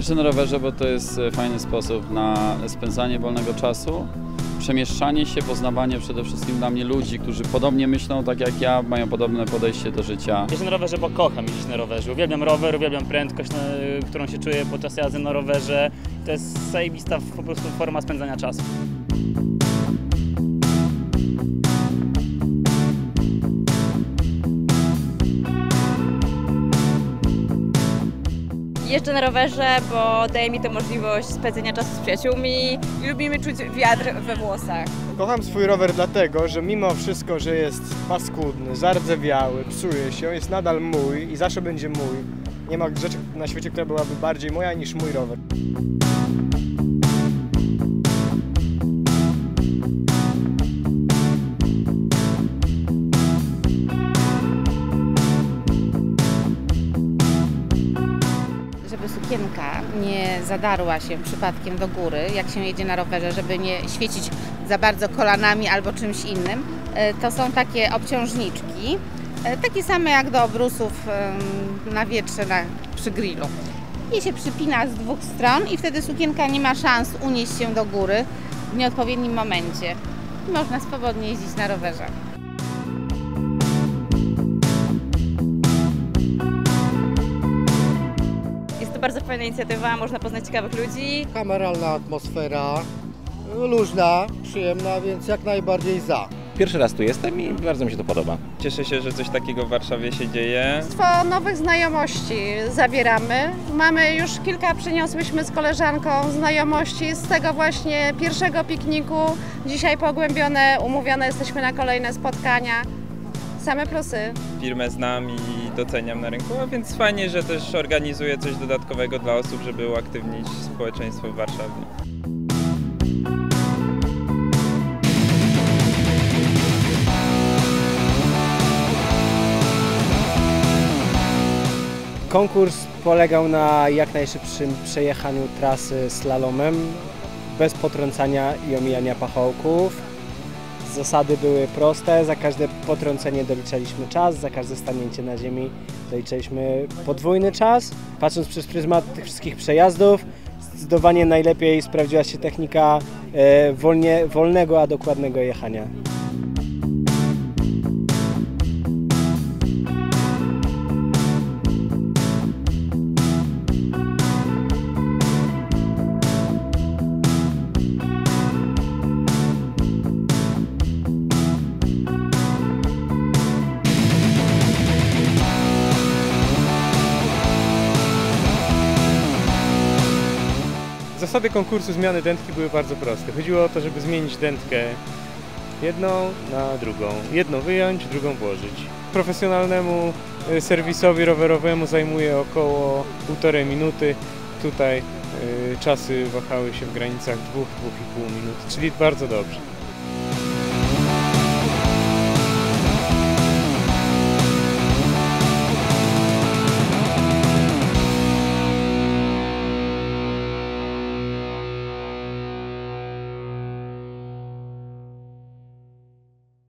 Jeżdżę na rowerze, bo to jest e, fajny sposób na spędzanie wolnego czasu, przemieszczanie się, poznawanie przede wszystkim dla mnie ludzi, którzy podobnie myślą tak jak ja, mają podobne podejście do życia. Jeżdżę na rowerze, bo kocham jeździć na rowerze. Uwielbiam rower, uwielbiam prędkość, na, którą się czuję podczas jazdy na rowerze. To jest zajebista po prostu forma spędzania czasu. Jeżdżę na rowerze, bo daje mi to możliwość spędzenia czasu z przyjaciółmi i lubimy czuć wiatr we włosach. Kocham swój rower dlatego, że mimo wszystko, że jest paskudny, zardzewiały, psuje się, jest nadal mój i zawsze będzie mój. Nie ma rzeczy na świecie, która byłaby bardziej moja niż mój rower. Sukienka nie zadarła się przypadkiem do góry, jak się jedzie na rowerze, żeby nie świecić za bardzo kolanami albo czymś innym. E, To są takie obciążniczki, e, takie same jak do obrusów na wietrze na, przy grillu. I się przypina z dwóch stron i wtedy sukienka nie ma szans unieść się do góry w nieodpowiednim momencie. Można swobodnie jeździć na rowerze. Bardzo fajna inicjatywa, można poznać ciekawych ludzi. Kameralna atmosfera, luźna, przyjemna, więc jak najbardziej za. Pierwszy raz tu jestem i bardzo mi się to podoba. Cieszę się, że coś takiego w Warszawie się dzieje. Mnóstwo nowych znajomości zawieramy. Mamy już kilka, przyniosłyśmy z koleżanką znajomości z tego właśnie pierwszego pikniku. Dzisiaj pogłębione, umówione jesteśmy na kolejne spotkania. Same plusy. Firmę znam i doceniam na rynku, a więc fajnie, że też organizuję coś dodatkowego dla osób, żeby uaktywnić społeczeństwo w Warszawie. Konkurs polegał na jak najszybszym przejechaniu trasy slalomem, bez potrącania i omijania pachołków. Zasady były proste, za każde potrącenie doliczaliśmy czas, za każde stanięcie na ziemi doliczaliśmy podwójny czas. Patrząc przez pryzmat tych wszystkich przejazdów, zdecydowanie najlepiej sprawdziła się technika e, wolnie, wolnego, a dokładnego jechania. Zasady konkursu zmiany dętki były bardzo proste. Chodziło o to, żeby zmienić dętkę jedną na drugą. Jedną wyjąć, drugą włożyć. Profesjonalnemu y, serwisowi rowerowemu zajmuje około półtorej minuty. Tutaj y, czasy wahały się w granicach 2-2,5 minuty, czyli bardzo dobrze.